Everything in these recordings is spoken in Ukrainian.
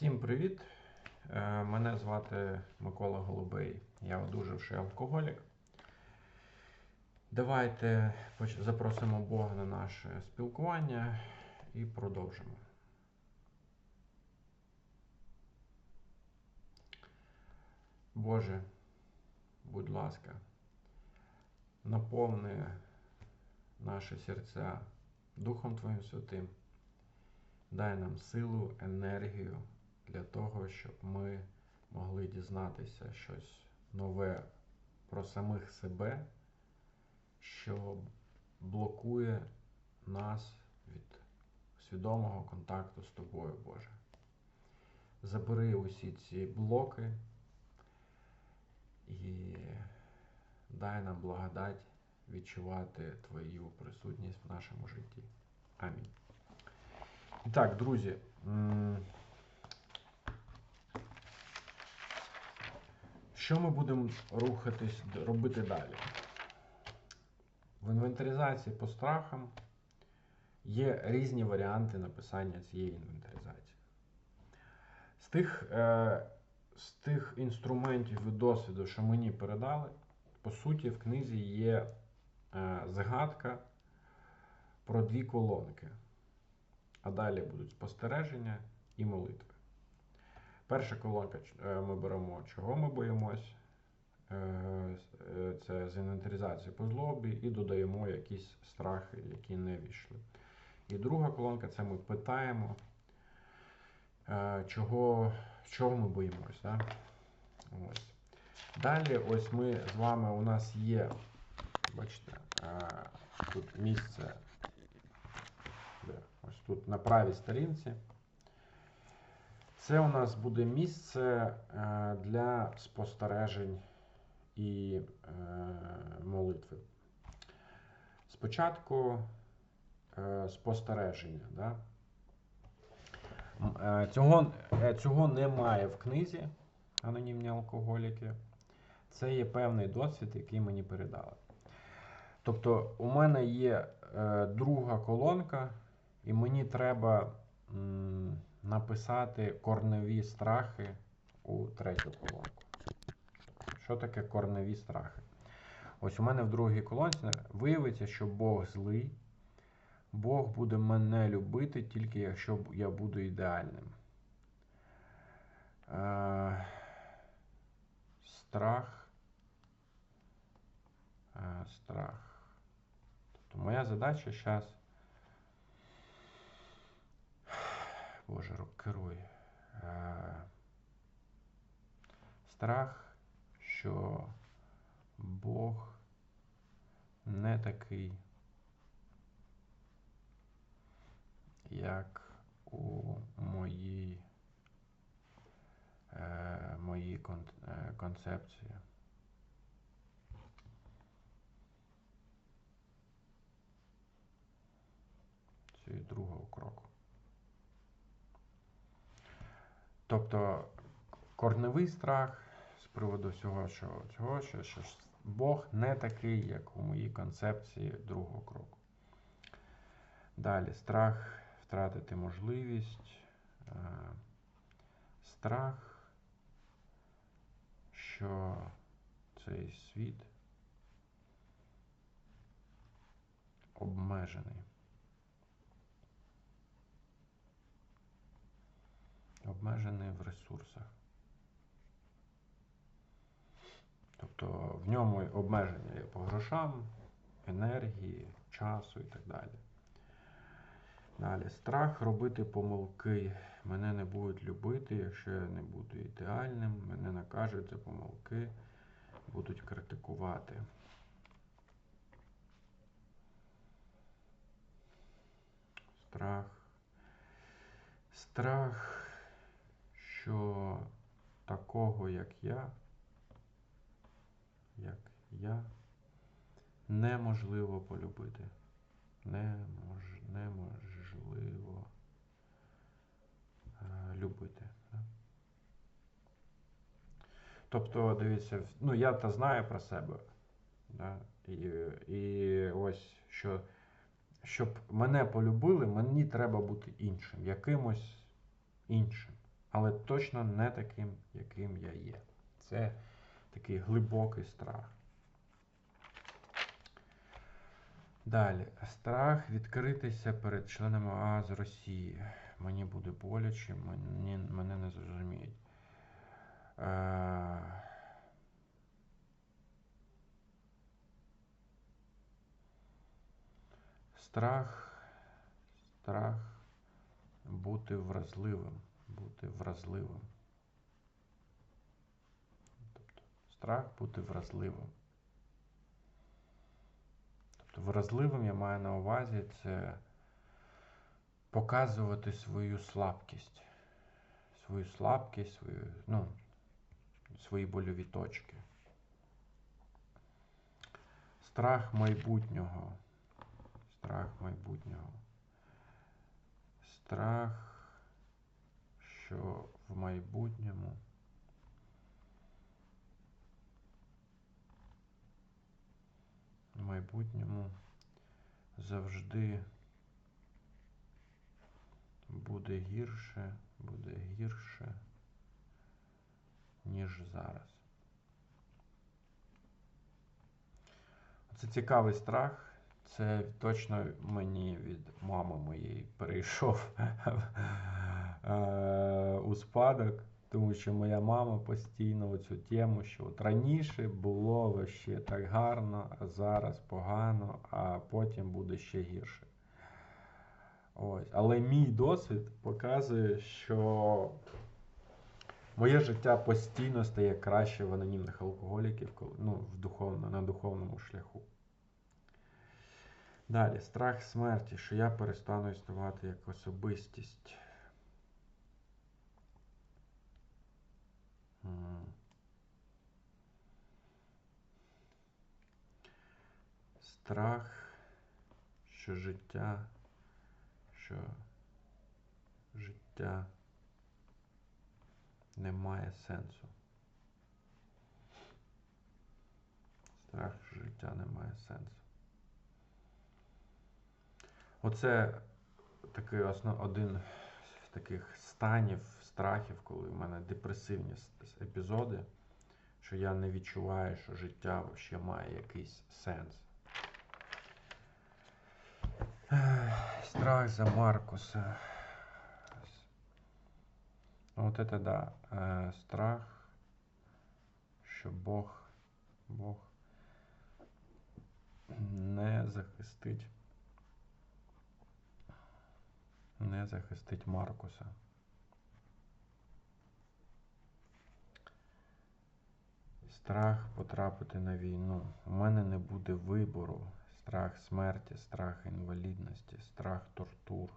Всім привіт! Е, Мене звати Микола Голубей. Я одужавший алкоголік. Давайте запросимо Бога на наше спілкування і продовжимо. Боже, будь ласка, наповни наші серця Духом Твоїм Святим. Дай нам силу, енергію для того, щоб ми могли дізнатися щось нове про самих себе, що блокує нас від свідомого контакту з тобою, Боже. Забери усі ці блоки і дай нам благодать відчувати Твою присутність в нашому житті. Амінь. І так, друзі. Що ми будемо рухатись, робити далі? В інвентаризації по страхам є різні варіанти написання цієї інвентаризації. З тих, е, з тих інструментів і досвіду, що мені передали, по суті, в книзі є е, згадка про дві колонки. А далі будуть спостереження і молитви. Перша колонка е, ми беремо, чого ми боїмось. Е, е, Це з інвентаризації по злобі, і додаємо якісь страхи, які не війшли. І друга колонка це ми питаємо, чого, чого ми боїмось. Да? Ось. Далі, ось ми з вами у нас є, бачите, тут місце, ось тут на правій сторінці. Це у нас буде місце е, для спостережень і е, молитви. Спочатку е, спостереження. Да? Цього, цього немає в книзі Анонімні алкоголіки. Це є певний досвід, який мені передали. Тобто, у мене є друга колонка, і мені треба написати корневі страхи у третю колонку. Що таке корневі страхи? Ось у мене в другій колонці виявиться, що Бог злий. Бог буде мене любити тільки якщо я буду ідеальним. Е, страх. Е, страх. Тобто моя задача зараз. Боже, рук керуй. Е, страх, що Бог не такий, як у моїй, е, моїй е, концепції. Це другого кроку. Тобто корневий страх з приводу всього цього, цього що, що Бог не такий, як у моїй концепції другого кроку. Далі страх втратити можливість, е, страх, що цей світ обмежений. Обмежений в ресурсах. Тобто в ньому обмеження є по грошам, енергії, часу і так далі. Далі, страх робити помилки. Мене не будуть любити, якщо я не буду ідеальним, мене накажуть за помилки, будуть критикувати. Страх. Страх, що такого, як я, як я, неможливо полюбити. Немож, неможливо е, любити. Тобто, дивіться, ну я та знаю про себе. Да? І, і ось що, щоб мене полюбили, мені треба бути іншим, якимось іншим. Але точно не таким, яким я є. Це такий глибокий страх. Далі. Страх відкритися перед членами АА з Росії. Мені буде боляче, мені, мене не зрозуміють. Е, Страх, страх бути вразливим, бути вразливим. Тобто страх бути вразливим. Тобто вразливим я маю на увазі це показувати свою слабкість. Свою слабкість, свою, ну, свої больові точки. Страх майбутнього. Страх майбутнього. Страх, що в майбутньому в майбутньому завжди буде гірше, буде гірше, ніж зараз. Це цікавий страх. Це точно мені від мами моєї перейшов е, у спадок, тому що моя мама постійно цю тему, що от раніше було ще так гарно, а зараз погано, а потім буде ще гірше. Ось. Але мій досвід показує, що моє життя постійно стає краще в анонімних алкоголіків, ну, в духовно, на духовному шляху. Далі, страх смерті, що я перестану існувати як особистість. Страх, що життя, що життя не має сенсу. Страх, що життя не має сенсу. Оце такий основ, один з таких станів, страхів, коли в мене депресивні епізоди, що я не відчуваю, що життя ще має якийсь сенс. Страх за Маркуса. Вот это да. Э, страх, що Бог, Бог не захистить. Не захистить Маркуса. Страх потрапити на війну. У мене не буде вибору. Страх смерті, страх інвалідності, страх тортур.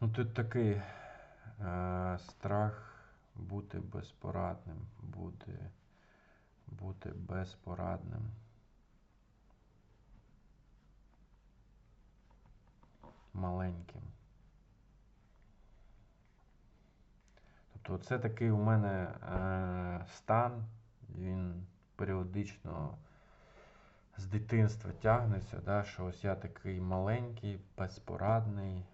Ну, тут такий е, страх бути безпорадним, бути, бути безпорадним. Маленьким. Тобто це такий у мене е, стан, він періодично з дитинства тягнеться, да, що ось я такий маленький, безпорадний.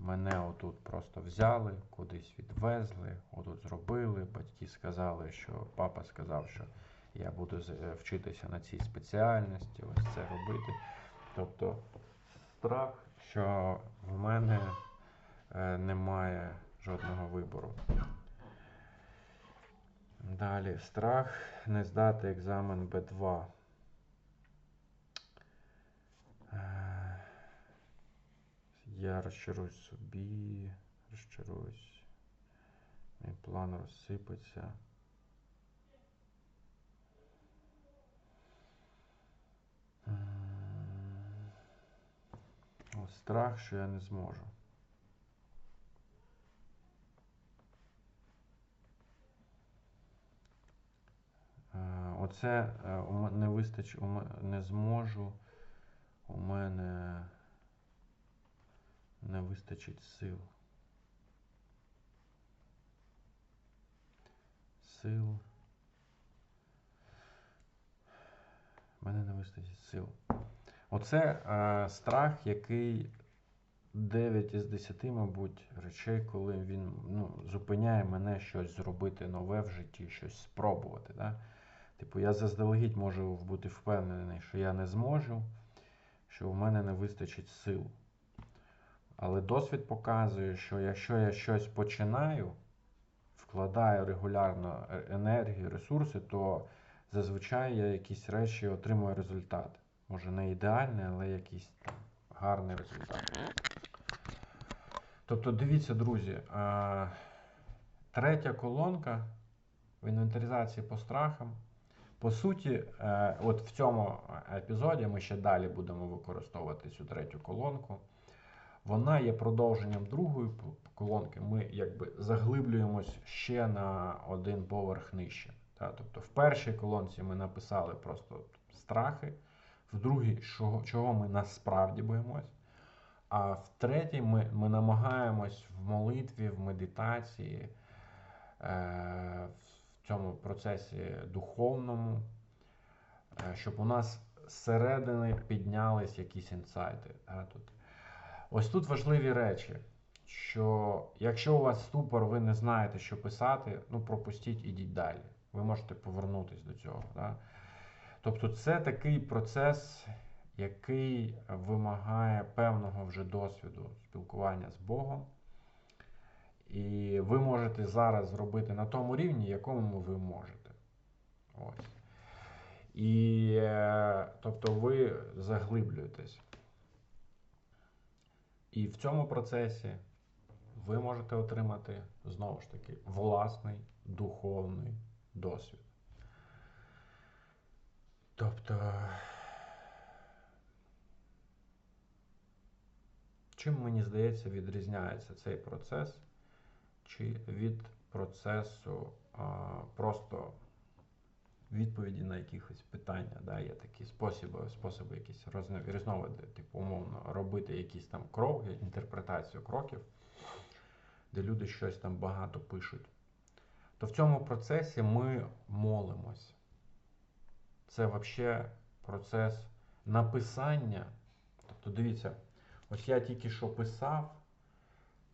Мене отут просто взяли, кудись відвезли, отут зробили. Батьки сказали, що папа сказав, що я буду е, вчитися на цій спеціальності, ось це робити. Тобто страх, що в мене е, немає жодного вибору. Далі страх не здати екзамен Б2. Я розчаруюсь собі, розчаруюсь. Мій план розсипеться. Страх, що я не зможу. Оце е, не вистачить, не зможу. У мене не вистачить сил. Сил. мене не вистачить сил. Оце е, страх, який 9 із 10, мабуть, речей, коли він ну, зупиняє мене щось зробити нове в житті, щось спробувати. Да? Типу, я заздалегідь можу бути впевнений, що я не зможу, що в мене не вистачить сил. Але досвід показує, що якщо я щось починаю, вкладаю регулярно е- енергію, ресурси, то зазвичай я якісь речі отримую результат. Може не ідеальний, але якийсь там гарний результат. Тобто, дивіться, друзі, третя колонка в інвентаризації по страхам. По суті, е, от в цьому епізоді ми ще далі будемо використовувати цю третю колонку. Вона є продовженням другої колонки. Ми якби заглиблюємось ще на один поверх нижче. Та? Тобто в першій колонці ми написали просто страхи, в другій, чого, чого ми насправді боїмось. А в третій ми, ми намагаємось в молитві, в медитації, е, в цьому процесі духовному, е, щоб у нас зсередини піднялись якісь інсайти. Тут. Ось тут важливі речі, що якщо у вас ступор, ви не знаєте, що писати, ну пропустіть, ідіть далі. Ви можете повернутися до цього. Да? Тобто це такий процес, який вимагає певного вже досвіду спілкування з Богом. І ви можете зараз зробити на тому рівні, якому ви можете. Ось. І е, тобто ви заглиблюєтесь. І в цьому процесі ви можете отримати знову ж таки власний духовний досвід. Тобто, чим мені здається, відрізняється цей процес чи від процесу а, просто відповіді на якихось питання. Да? Є такі способи, способи якісь різновиди, типу, умовно, робити якісь там кроки, інтерпретацію кроків, де люди щось там багато пишуть. То в цьому процесі ми молимось. Це взагалі процес написання. Тобто, дивіться, ось я тільки що писав.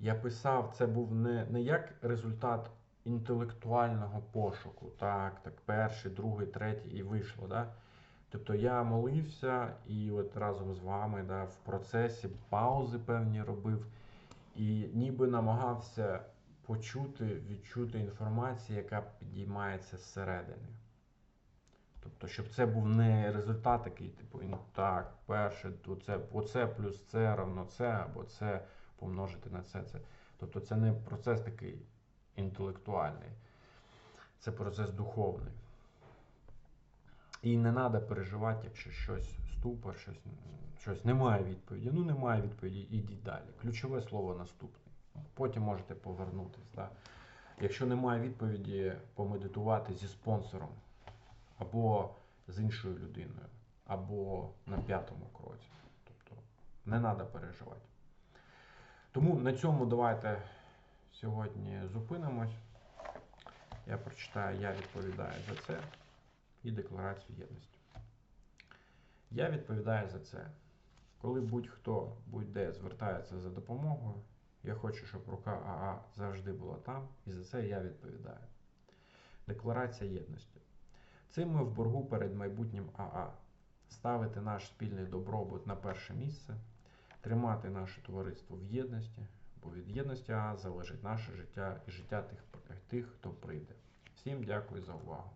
Я писав, це був не, не як результат інтелектуального пошуку. Так, так, перший, другий, третій і вийшло. Да? Тобто я молився і от разом з вами да, в процесі паузи певні робив, і ніби намагався почути, відчути інформацію, яка підіймається зсередини. Тобто, щоб це був не результат такий, типу, «Ну, так, перше, оце, оце плюс це равно це, або це помножити на це. це. Тобто це не процес такий інтелектуальний, це процес духовний. І не треба переживати, якщо щось ступор, щось, щось немає відповіді. Ну, немає відповіді, ідіть далі. Ключове слово наступний. Потім можете повернутися. Да? Якщо немає відповіді, помедитувати зі спонсором, або з іншою людиною, або на п'ятому кроці. Тобто не треба переживати. Тому на цьому давайте сьогодні зупинимось. Я прочитаю, я відповідаю за це і декларацію єдності. Я відповідаю за це. Коли будь-хто будь-де звертається за допомогою, я хочу, щоб рука АА завжди була там, і за це я відповідаю. Декларація єдності. Цим ми в боргу перед майбутнім АА. Ставити наш спільний добробут на перше місце, тримати наше товариство в єдності, бо від єдності залежить наше життя і життя тих, тих, хто прийде. Всім дякую за увагу.